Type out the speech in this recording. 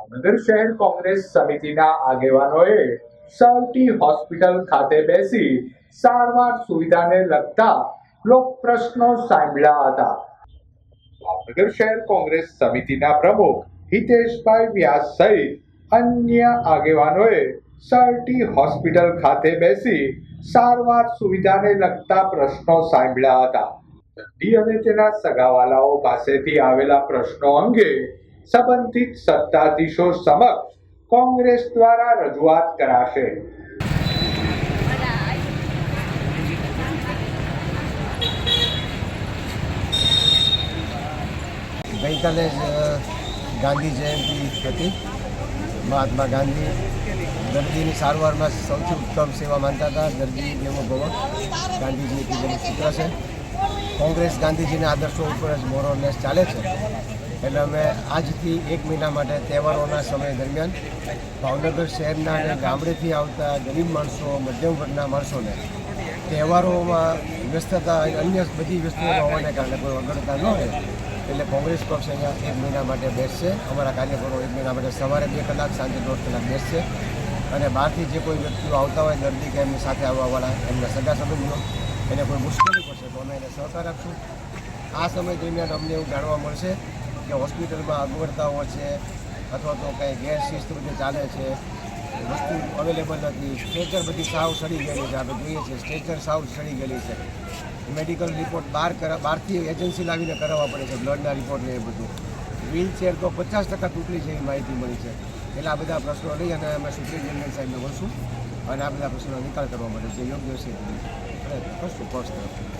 ભાવનગર શહેર કોંગ્રેસ સમિતિના આગેવાનોએ સૌટી હોસ્પિટલ ખાતે બેસી સારવાર સુવિધાને લગતા લોક પ્રશ્નો સાંભળ્યા હતા. ભાવનગર શહેર કોંગ્રેસ સમિતિના પ્રમુખ હિતેશભાઈ વ્યાસ સહિત અન્ય આગેવાનોએ સર્ટી હોસ્પિટલ ખાતે બેસી સારવાર સુવિધાને લગતા પ્રશ્નો સાંભળ્યા હતા. દર્દી અને તેના સગાવાલાઓ પાસેથી આવેલા પ્રશ્નો અંગે સંબંધિત સત્તાધીશો સમક્ષ કોંગ્રેસ દ્વારા રજૂઆત કરાશે. ગઈકાલે ગાંધી જયંતિ હતી. મહાત્મા ગાંધી દર્દીની સારવારમાં સૌથી ઉત્તમ સેવા માનતા હતા, દર્દી જેવો ભવ. ગાંધીજી કીધેલું ચિત્ર છે, કોંગ્રેસ ગાંધીજીના આદર્શો ઉપર જ મોરોનેસ ચાલે છે. એટલે અમે આજથી એક મહિના માટે તહેવારોના સમય દરમિયાન ભાવનગર શહેરના અને ગામડેથી આવતા ગરીબ માણસો, મધ્યમ વર્ગના માણસોને તહેવારોમાં વ્યસ્તતા અન્ય બધી વ્યસ્તતા હોવાને કારણે કોઈ અગડતા ન રહે. એટલે કોંગ્રેસ પક્ષ અહીંયા એક મહિના માટે બેસશે. અમારા કાર્યકરો એક મહિના માટે સવારે બે કલાક, સાંજે દોઢ કલાક બેસશે. અને બહારથી જે કોઈ વ્યક્તિઓ આવતા હોય દર્દી કે એમની સાથે આવવાવાળા, એમના સગા સંબંધીઓ એને કોઈ મુશ્કેલી પડશે તો અમે એને સહકાર આપશું. આ સમય દરમિયાન અમને એવું જાણવા મળશે કે હોસ્પિટલમાં અગવડતાઓ છે અથવા તો કંઈ ગેરશિસ્ત બધી ચાલે છે, વસ્તુ અવેલેબલ નથી. સ્ટ્રેચર બધી સાવ સડી ગયેલી છે, આપણે જોઈએ છીએ, સ્ટ્રેચર સાવ સડી ગયેલી છે. મેડિકલ રિપોર્ટ બહાર કરા બહારથી એજન્સી લાવીને કરાવવા પડે છે, બ્લડના રિપોર્ટને એ બધું. વ્હીલચેર તો પચાસ ટકા તૂટલી છે એવી માહિતી મળી છે. એટલે આ બધા પ્રશ્નો લઈ અને અમે જનરલ સાહેબને મળશું. અને આ બધા પ્રશ્નોનો નિકાલ કરવા માટે જે યોગ્ય છે કરશું પક્ષ